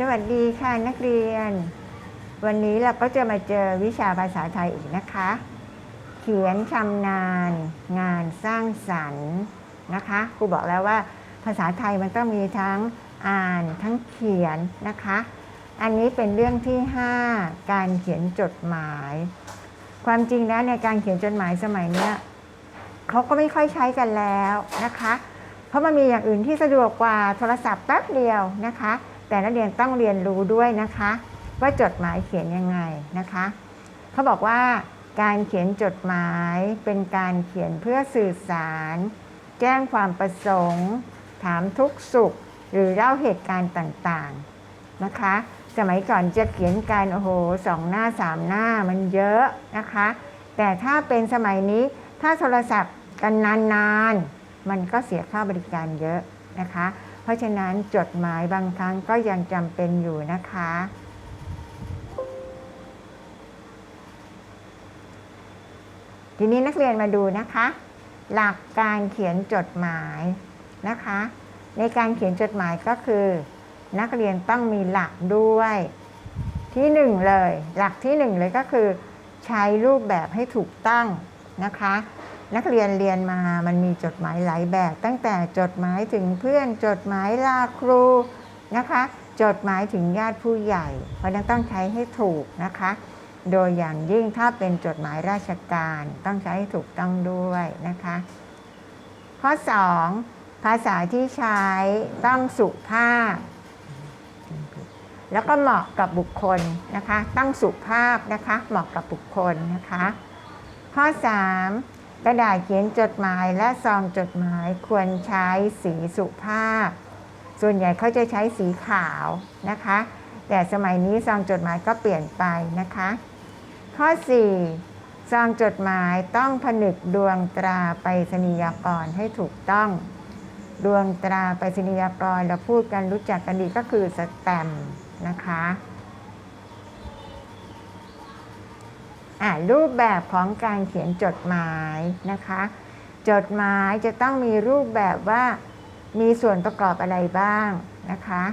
สวัสดีค่ะนักเรียน วันนี้เราก็จะมาเจอวิชาภาษาไทยอีกนะคะ เขียนชำนาญ งานสร้างสรรค์นะคะครูบอกแล้วว่าภาษาไทยมันต้องมีทั้งอ่านทั้งเขียนนะคะ อันนี้เป็นเรื่องที่ 5 การเขียนจดหมาย ความจริงแล้วในการเขียนจดหมายสมัยเนี้ยเขาก็ไม่ค่อยใช้กันแล้วนะคะ เพราะมันมีอย่างอื่นที่สะดวกกว่าโทรศัพท์แป๊บเดียวนะคะ แต่นักเรียนต้องเรียนรู้ด้วยนะคะ ว่าจดหมายเขียนยังไงนะคะ เขาบอกว่าการเขียนจดหมายเป็นการเขียนเพื่อสื่อสาร แจ้งความประสงค์ ถามทุกสุข หรือเล่าเหตุการณ์ต่างๆนะคะ สมัยก่อนจะเขียนการโอ้โหสองหน้าสามหน้ามันเยอะนะคะ แต่ถ้าเป็นสมัยนี้ถ้าโทรศัพท์กันนานๆ มันก็เสียค่าบริการเยอะนะคะ เพราะฉะนั้นจดหมายบางครั้งก็ยังจำเป็นอยู่นะคะ ทีนี้นักเรียนมาดูนะคะ หลักการเขียนจดหมายนะคะ ในการเขียนจดหมายก็คือ นักเรียนต้องมีหลักด้วยที่หนึ่งเลย หลักที่หนึ่งเลยก็คือ ใช้รูปแบบให้ถูกต้องนะคะ นักเรียนเรียนมามันมีจดหมายหลายแบบ ตั้งแต่จดหมายถึงเพื่อนจดหมายลาครูนะคะ จดหมายถึงญาติผู้ใหญ่ เพราะนั้นต้องใช้ให้ถูกนะคะ โดยอย่างยิ่งถ้าเป็นจดหมายราชการต้องใช้ให้ถูกต้องด้วยนะคะ ข้อ 2 ภาษาที่ใช้ต้องสุภาพ แล้วก็เหมาะกับบุคคลนะคะ ต้องสุภาพนะคะ เหมาะกับบุคคลนะคะ ข้อ 3 กระดาษเขียนจดหมายและซองจดหมายควรใช้สีสุภาพ ส่วนใหญ่เขาจะใช้สีขาวนะคะ แต่สมัยนี้ซองจดหมายก็เปลี่ยนไปนะคะ ข้อ 4 ซองจดหมายต้องผนึกดวงตราไปรษณียกรให้ถูกต้อง ดวงตราไปรษณียกรเราพูดกันรู้จักกันดีก็คือสแตมป์นะคะอะ รูปแบบของการเขียนจดหมายนะคะ จดหมายจะต้องมีรูปแบบว่ามีส่วนประกอบอะไรบ้างนะคะ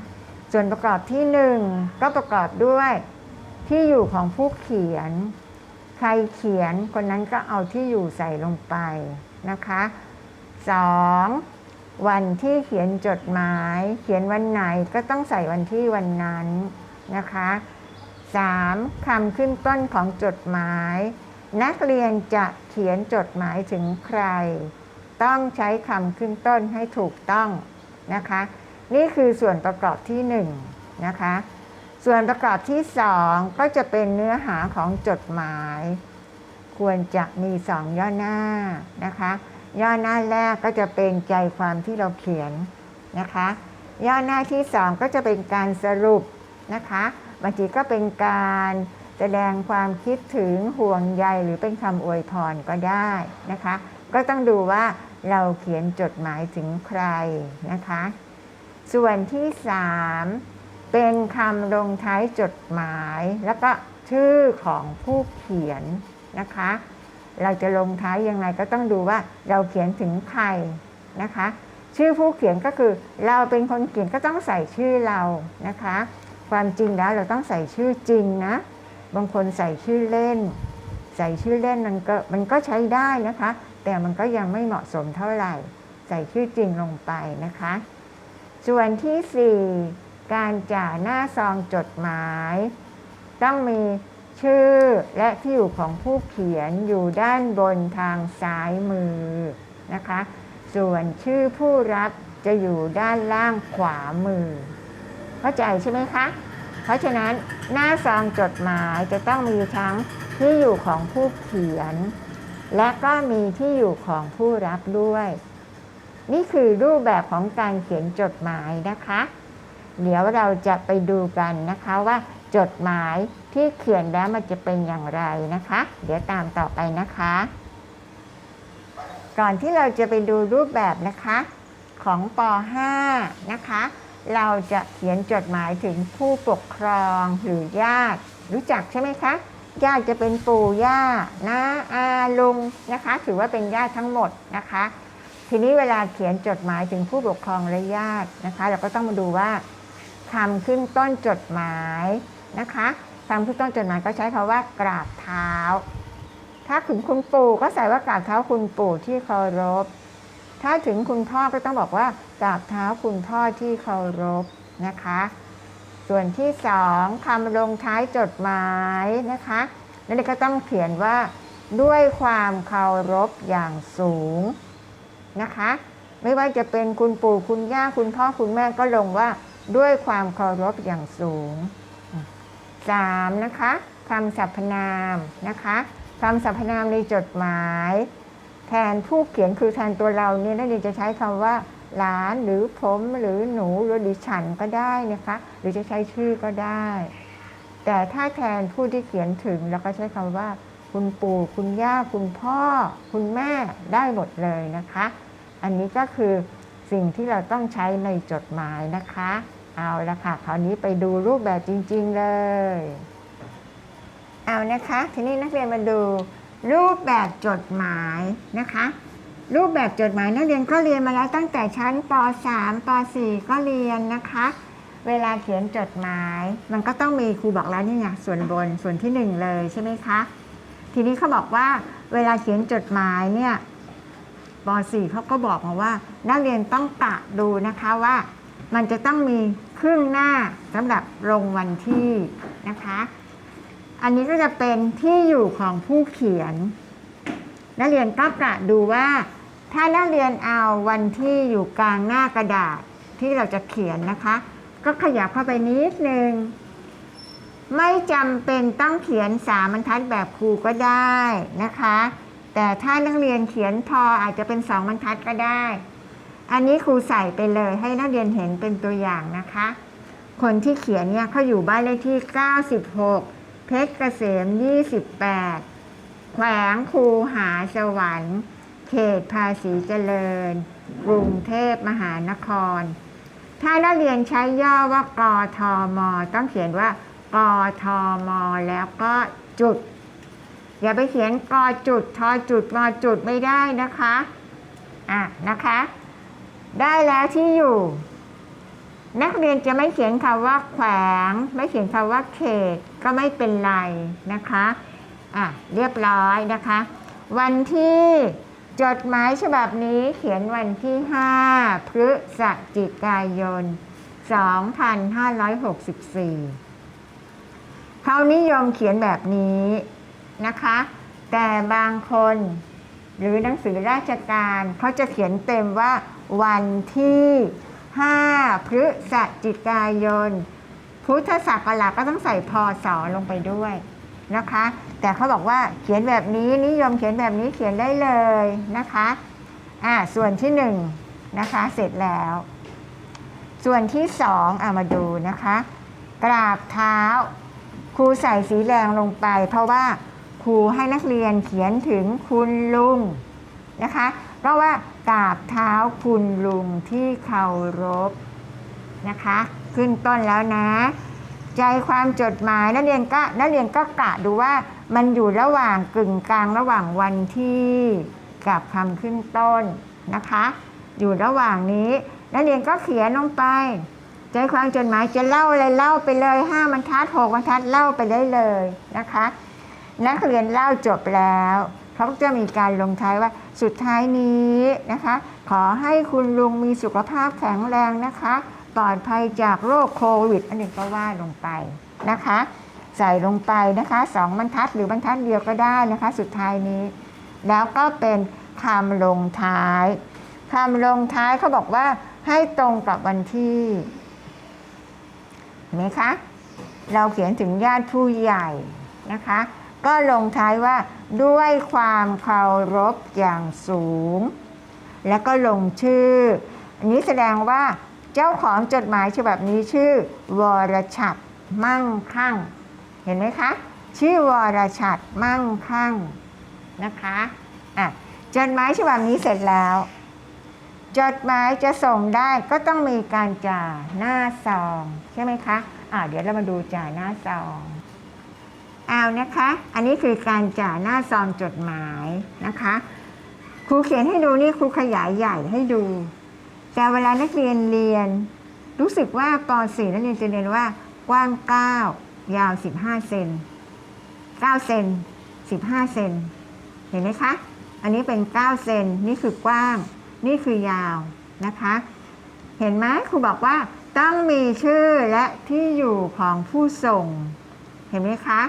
ส่วนประกอบที่หนึ่งก็ประกอบด้วยที่อยู่ของผู้เขียน ใครเขียนคนนั้นก็เอาที่อยู่ใส่ลงไปนะคะสองวันที่เขียนจดหมาย เขียนวันไหนก็ต้องใส่วันที่วันนั้นนะคะ สามคำขึ้นต้นของจดหมาย นักเรียนจะเขียนจดหมายถึงใคร ต้องใช้คำขึ้นต้นให้ถูกต้องนะคะ นี่คือส่วนประกอบที่หนึ่งนะคะ ส่วนประกอบที่สองก็จะเป็นเนื้อหาของจดหมาย ควรจะมีสองย่อหน้านะคะ ย่อหน้าแรกก็จะเป็นใจความที่เราเขียนนะคะ ย่อหน้าที่สองก็จะเป็นการสรุปนะคะ บางทีก็เป็นการแสดงความคิดถึงห่วงใยหรือเป็นคำอวยพรก็ได้นะคะ ก็ต้องดูว่าเราเขียนจดหมายถึงใครนะคะ ส่วนที่สามเป็นคำลงท้ายจดหมาย แล้วก็ชื่อของผู้เขียนนะคะ เราจะลงท้ายยังไงก็ต้องดูว่าเราเขียนถึงใครนะคะ ชื่อผู้เขียนก็คือเราเป็นคนเขียนก็ต้องใส่ชื่อเรานะคะ ความจริงแล้วเราต้องใส่ชื่อจริงนะ บางคนใส่ชื่อเล่น ใส่ชื่อเล่นมันก็มันก็ใช้ได้นะคะ แต่มันก็ยังไม่เหมาะสมเท่าไหร่ ใส่ชื่อจริงลงไปนะคะ ส่วนที่ 4 การจ่าหน้าซองจดหมาย ต้องมีชื่อและที่อยู่ของผู้เขียนอยู่ด้านบนทางซ้ายมือนะคะ ส่วนชื่อผู้รับจะอยู่ด้านล่างขวามือ เข้าใจใช่ไหมคะ เพราะฉะนั้นหน้าซองจดหมายจะต้องมีทั้งที่อยู่ของผู้เขียน และก็มีที่อยู่ของผู้รับด้วย นี่คือรูปแบบของการเขียนจดหมายนะคะ เดี๋ยวเราจะไปดูกันนะคะว่าจดหมายที่เขียนแล้วมันจะเป็นอย่างไรนะคะ เดี๋ยวตามต่อไปนะคะ ก่อนที่เราจะไปดูรูปแบบนะคะ ของป .5 นะคะ เราจะเขียนจดหมายถึงผู้ปกครองหรือญาติ รู้จักใช่ไหมคะญาติจะเป็นปู่ย่าน้าอาลุงนะคะ ถือว่าเป็นญาติทั้งหมดนะคะ ทีนี้เวลาเขียนจดหมายถึงผู้ปกครองและญาตินะคะ เราก็ต้องมาดูว่าคำขึ้นต้นจดหมายนะคะคำขึ้นต้นจดหมายก็ใช้คาว่ากราบเท้า ถ้าถึงคุณปู่ก็ใส่ว่ากราบเท้าคุณปู่ที่เคารพ ถ้าถึงคุณพ่อก็ต้องบอกว่ากราบเท้าคุณพ่อที่เคารพนะคะ ส่วนที่สองคำลงท้ายจดหมายนะคะนั่นก็ต้องเขียนว่าด้วยความเคารพอย่างสูงนะคะ ไม่ว่าจะเป็นคุณปู่คุณย่าคุณพ่อคุณแม่ก็ลงว่าด้วยความเคารพอย่างสูงสามนะคะคำสรรพนามนะคะคำสรรพนามในจดหมาย แทนผู้เขียนคือแทนตัวเราเนี่ยนักเรียนจะใช้คำว่าหลานหรือผมหรือหนูหรือดิฉันก็ได้นะคะ หรือจะใช้ชื่อก็ได้ แต่ถ้าแทนผู้ที่เขียนถึงเราก็ใช้คำว่า คุณปู่คุณย่าคุณพ่อ คุณแม่ได้หมดเลยนะคะ อันนี้ก็คือสิ่งที่เราต้องใช้ในจดหมายนะคะ เอาละค่ะคราวนี้ไปดูรูปแบบจริง ๆเลย เอานะคะ ทีนี้นักเรียนมาดู รูปแบบจดหมายนะคะ รูปแบบจดหมายนักเรียนก็เรียนมาแล้วตั้งแต่ชั้นป .3 ป .4 ก็เรียนนะคะ เวลาเขียนจดหมาย มันก็ต้องมีครูบอกแล้วนี่ไงส่วนบนส่วนที่หนึ่งเลยใช่ไหมคะทีนี้เขาบอกว่าเวลาเขียนจดหมายเนี่ยป .4 เขาก็บอกมาว่า นักเรียนต้องกะดูนะคะว่า มันจะต้องมีครึ่งหน้าสำหรับลงวันที่นะคะ อันนี้ก็จะเป็นที่อยู่ของผู้เขียน นักเรียนก็กะดูว่า ถ้านักเรียนเอาวันที่อยู่กลางหน้ากระดาษที่เราจะเขียนนะคะ ก็ขยับเข้าไปนิดนึงไม่จำเป็นต้องเขียนสามบรรทัดแบบครูก็ได้นะคะ แต่ถ้านักเรียนเขียนพออาจจะเป็นสองบรรทัดก็ได้ อันนี้ครูใส่ไปเลยให้นักเรียนเห็นเป็นตัวอย่างนะคะ คนที่เขียนเนี่ยเขาอยู่บ้านเลขที่ 96 เพชรเกษม 28 แขวงคูหาสวรรค์ เขตภาษีเจริญ กรุงเทพมหานคร ถ้านักเรียนใช้ย่อว่ากทมต้องเขียนว่ากทมแล้วก็จุด อย่าไปเขียนกจุดทจุดมจุดไม่ได้นะคะ อะนะคะ ได้แล้วที่อยู่นักเรียนจะไม่เขียนคำว่าแขวง ไม่เขียนคำว่าเขต ก็ไม่เป็นไรนะคะอะเรียบร้อยนะคะ วันที่จดหมายฉบับนี้เขียนวันที่ 5 พฤศจิกายน 2564 เขานิยมเขียนแบบนี้นะคะ แต่บางคนหรือหนังสือราชการเขาจะเขียนเต็มว่าวันที่ 5 พฤศจิกายน พุทธศักราชก็ต้องใส่พศลงไปด้วยนะคะ แต่เขาบอกว่าเขียนแบบนี้นิยมเขียนแบบนี้เขียนได้เลยนะคะอ่าส่วนที่หนึ่งนะคะเสร็จแล้ว ส่วนที่สองเอามาดูนะคะกราบเท้า ครูใส่สีแดงลงไป เพราะว่าครูให้นักเรียนเขียนถึงคุณลุงนะคะเพราะว่ากราบเท้าคุณลุงที่เคารพนะคะ ขึ้นต้นแล้วนะ ใจความจดหมายนักเรียนก็นักเรียนก็กะดูว่ามันอยู่ระหว่างกึ่งกลางระหว่างวันที่กับคำขึ้นต้นนะคะ อยู่ระหว่างนี้ นักเรียนก็เขียนลงไป ใจความจดหมายจะเล่าอะไรเล่าไปเลยห้าบรรทัดหกบรรทัดเล่าไปได้เลยนะคะ นักเรียนเล่าจบแล้วเขาจะมีการลงท้ายว่าสุดท้ายนี้นะคะ ขอให้คุณลุงมีสุขภาพแข็งแรงนะคะ ปลอดภัยจากโรคโควิด อันนี้ก็ว่าลงไปนะคะ ใส่ลงไปนะคะสองบรรทัดหรือบรรทัดเดียวก็ได้นะคะ สุดท้ายนี้ แล้วก็เป็นคำลงท้ายคำลงท้ายเขาบอกว่าให้ตรงกับวันที่เห็นไหมคะ เราเขียนถึงญาติผู้ใหญ่นะคะ ก็ลงท้ายว่าด้วยความเคารพอย่างสูง แล้วก็ลงชื่อ อันนี้แสดงว่า เจ้าของจดหมายฉบับนี้ชื่อ วรชัดมั่งคั่ง เห็นไหมคะ ชื่อวรชัดมั่งคั่งนะคะอะจดหมายฉบับนี้เสร็จแล้ว จดหมายจะส่งได้ก็ต้องมีการจ่าหน้าซองใช่ไหมคะอ่าเดี๋ยวเรามาดูจ่าหน้าซองเอานะคะ อันนี้คือการจ่าหน้าซองจดหมายนะคะครูเขียนให้ดูนี่ครูขยายใหญ่ให้ดู แต่เวลานักเรียนเรียน รู้สึกว่าป .4 นักเรียนจะเรียนว่ากว้าง 9 ยาว 15 เซน9เซน15 เซนเห็นไหมคะ อันนี้เป็น 9 เซนนี่คือกว้าง นี่คือยาวนะคะ เห็นไหมครูบอกว่าต้องมีชื่อและที่อยู่ของผู้ส่ง เห็นไหมคะ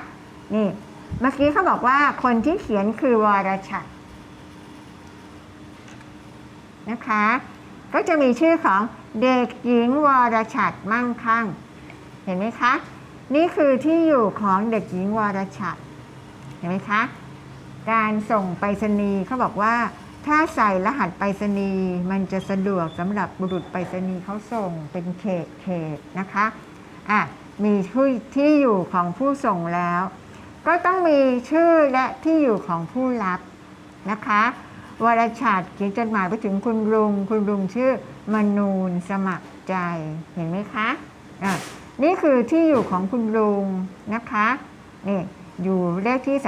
นี่ เมื่อกี้เขาบอกว่าคนที่เขียนคือวรชัดนะคะ ก็จะมีชื่อของเด็กหญิงวรชัดมั่งคั่ง เห็นไหมคะ นี่คือที่อยู่ของเด็กหญิงวรชัดเห็นไหมคะ การส่งไปรษณีย์เขาบอกว่า ถ้าใส่รหัสไปรษณีย์มันจะสะดวกสำหรับบุรุษไปรษณีย์เขาส่งเป็นเขตเขตนะคะอะมีชื่อที่อยู่ของผู้ส่งแล้ว ก็ต้องมีชื่อและที่อยู่ของผู้รับนะคะ วรชัดเขียนจดหมายไปถึงคุณลุง คุณลุงชื่อมนูนสมัครใจเห็นไหมคะอะนี่คือที่อยู่ของคุณลุงนะคะนี่อยู่เลขที่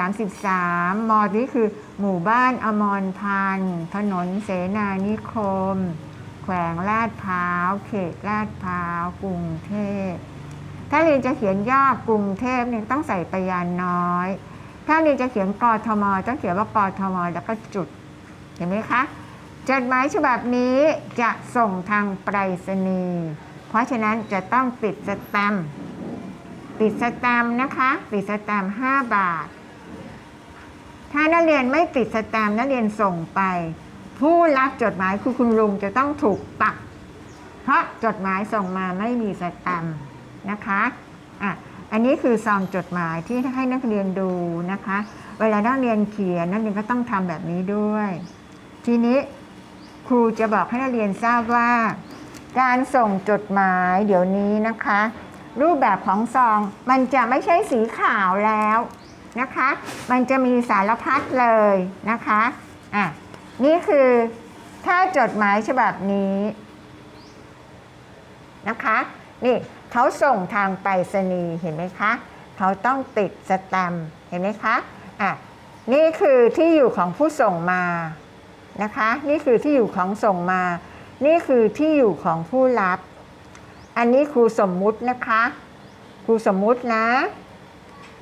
33 มอนี่คือหมู่บ้านอมรพันธ์ถนนเสนานิคม แขวงลาดพร้าว เขตลาดพร้าว กรุงเทพ ถ้าเรียนจะเขียนย่อกรุงเทพเนี่ยต้องใส่ปยานน้อย ถ้าเรียนจะเขียนกทมต้องเขียนว่ากทมแล้วก็จุด เห็นไหมคะจดหมายฉบับนี้จะส่งทางไปรษณีย์เพราะฉะนั้นจะต้องติดสแตมป์ติดสแตมป์นะคะ ติดสแตมป์5บาท ถ้านักเรียนไม่ติดสแตมป์นักเรียนส่งไป ผู้รับจดหมายคือคุณลุงจะต้องถูกปัก เพราะจดหมายส่งมาไม่มีสแตมป์นะคะอะอันนี้คือซองจดหมายที่ให้นักเรียนดูนะคะ เวลานักเรียนเขียนนักเรียนก็ต้องทำแบบนี้ด้วย ทีนี้ครูจะบอกให้นักเรียนทราบว่า การส่งจดหมายเดี๋ยวนี้นะคะ รูปแบบของซองมันจะไม่ใช่สีขาวแล้วนะคะ มันจะมีสารพัดเลยนะคะอะนี่คือถ้าจดหมายฉบับนี้นะคะนี่เขาส่งทางไปรษณีย์เห็นไหมคะเขาต้องติดสแตมป์เห็นไหมคะอะนี่คือที่อยู่ของผู้ส่งมา นะคะ นี่คือที่อยู่ของส่งมา นี่คือที่อยู่ของผู้รับ อันนี้ครูสมมุตินะคะครูสมมุตินะ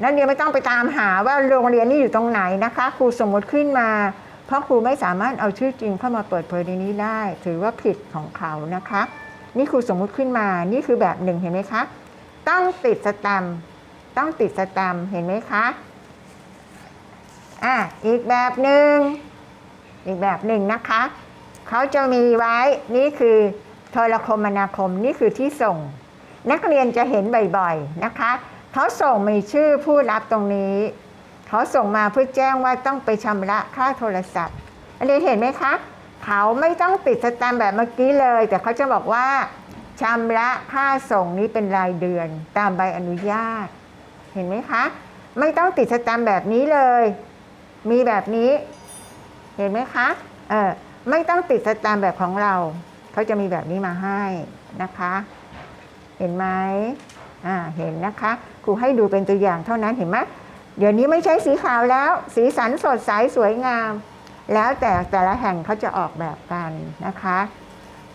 นักเรียนไม่ต้องไปตามหาว่าโรงเรียนนี้อยู่ตรงไหนนะคะครูสมมติขึ้นมา เพราะครูไม่สามารถเอาชื่อจริงเข้ามาเปิดเผยในนี้ได้ ถือว่าผิดของเขานะคะ นี่ครูสมมุติขึ้นมา นี่คือแบบหนึ่งเห็นไหมคะ ต้องติดสแตมต้องติดสแตมเห็นไหมคะอะอีกแบบหนึ่ง อีกแบบหนึ่งนะคะ เขาจะมีไว้นี่คือโทรคมนาคมนี่คือที่ส่ง นักเรียนจะเห็นบ่อยๆนะคะเขาส่งมีชื่อผู้รับตรงนี้เขาส่งมาเพื่อแจ้งว่าต้องไปชำระค่าโทรศัพท์นักเรียนเห็นไหมคะเขาไม่ต้องติดสแตมป์แบบเมื่อกี้เลย แต่เขาจะบอกว่าชำระค่าส่งนี้เป็นรายเดือนตามใบอนุญาต เห็นไหมคะ ไม่ต้องติดสแตมป์แบบนี้เลย มีแบบนี้ เห็นไหมคะเออไม่ต้องติดสแตมแบบของเรา เขาจะมีแบบนี้มาให้นะคะ เห็นไหมอ่าเห็นนะคะ ครูให้ดูเป็นตัวอย่างเท่านั้นเห็นไหมเดี๋ยวนี้ไม่ใช้สีขาวแล้ว สีสันสดใสสวยงาม แล้วแต่แต่ละแห่งเขาจะออกแบบกันนะคะ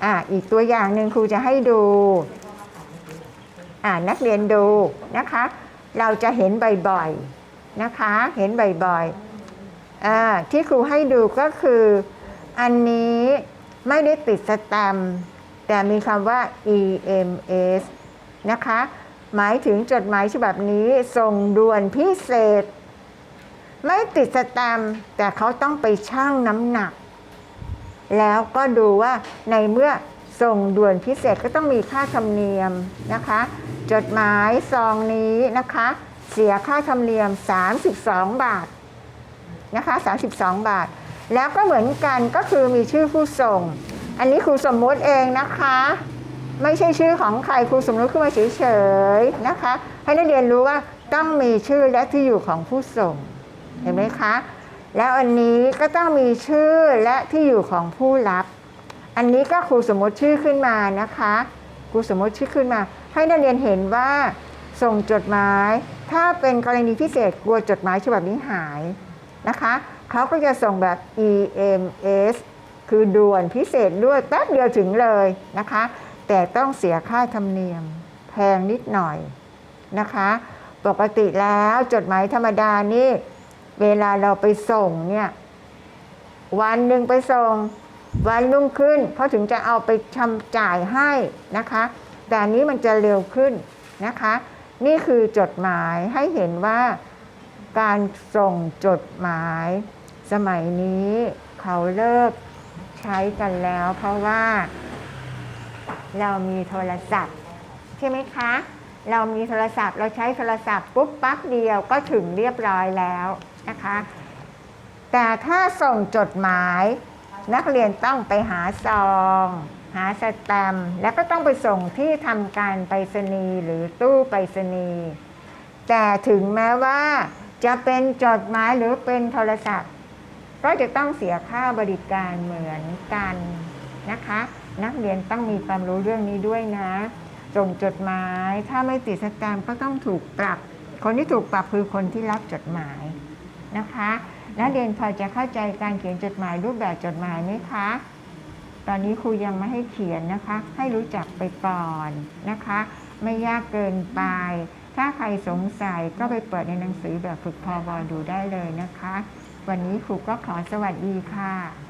อ่าอีกตัวอย่างหนึ่งครูจะให้ดูอ่านักเรียนดูนะคะ เราจะเห็นบ่อยๆนะคะ เห็นบ่อยๆ อ่าที่ครูให้ดูก็คืออันนี้ไม่ได้ติดสแตมป์แต่มีคำว่า EMS นะคะ หมายถึงจดหมายฉบับนี้ส่งด่วนพิเศษ ไม่ติดสแตมป์แต่เขาต้องไปชั่งน้ำหนัก แล้วก็ดูว่าในเมื่อส่งด่วนพิเศษก็ต้องมีค่าธรรมเนียมนะคะ จดหมายซองนี้นะคะ เสียค่าธรรมเนียม 32 บาท นะคะ 32 บาท แล้วก็เหมือนกันก็คือมีชื่อผู้ส่ง อันนี้ครูสมมุติเองนะคะ ไม่ใช่ชื่อของใครครูสมมุติขึ้นมาเฉยๆนะคะ ให้นักเรียนรู้ว่าต้องมีชื่อและที่อยู่ของผู้ส่งเห็นไหมคะ แล้วอันนี้ก็ต้องมีชื่อและที่อยู่ของผู้รับ อันนี้ก็ครูสมมติชื่อขึ้นมานะคะครูสมมติชื่อขึ้นมา ให้นักเรียนเห็นว่าส่งจดหมาย ถ้าเป็นกรณีพิเศษกลัวจดหมายฉบับนี้หาย นะคะเขาก็จะส่งแบบ EMS คือด่วนพิเศษด้วยแป๊บเดียวถึงเลยนะคะ แต่ต้องเสียค่าธรรมเนียมแพงนิดหน่อยนะคะ ปกติแล้วจดหมายธรรมดานี่เวลาเราไปส่งเนี่ยวันหนึ่งไปส่ง วันรุ่งขึ้นเขาถึงจะเอาไปทำจ่ายให้นะคะ แต่นี้มันจะเร็วขึ้นนะคะ นี่คือจดหมายให้เห็นว่า การส่งจดหมาย สมัยนี้เขาเลิกใช้กันแล้ว เพราะว่า เรามีโทรศัพท์ ใช่ไหมคะ เรามีโทรศัพท์ เราใช้โทรศัพท์ปุ๊บปั๊บเดียวก็ถึงเรียบร้อยแล้วนะคะ แต่ถ้าส่งจดหมาย นักเรียนต้องไปหาซองหาสแตมป์แล้วก็ต้องไปส่งที่ทำการไปรษณีย์หรือตู้ไปรษณีย์แต่ถึงแม้ว่า จะเป็นจดหมายหรือเป็นโทรศัพท์ ก็จะต้องเสียค่าบริการเหมือนกันนะคะ นักเรียนต้องมีความรู้เรื่องนี้ด้วยนะ ส่งจดหมายถ้าไม่ติดสแตมป์ก็ต้องถูกปรับ คนที่ถูกปรับคือคนที่รับจดหมายนะคะ นักเรียนพอจะเข้าใจการเขียนจดหมายรูปแบบจดหมายไหมคะตอนนี้ครูยังไม่ให้เขียนนะคะ ให้รู้จักไปก่อนนะคะ ไม่ยากเกินไป ถ้าใครสงสัยก็ไปเปิดในหนังสือแบบฝึกพอบอดูได้เลยนะคะ วันนี้ครูก็ขอสวัสดีค่ะ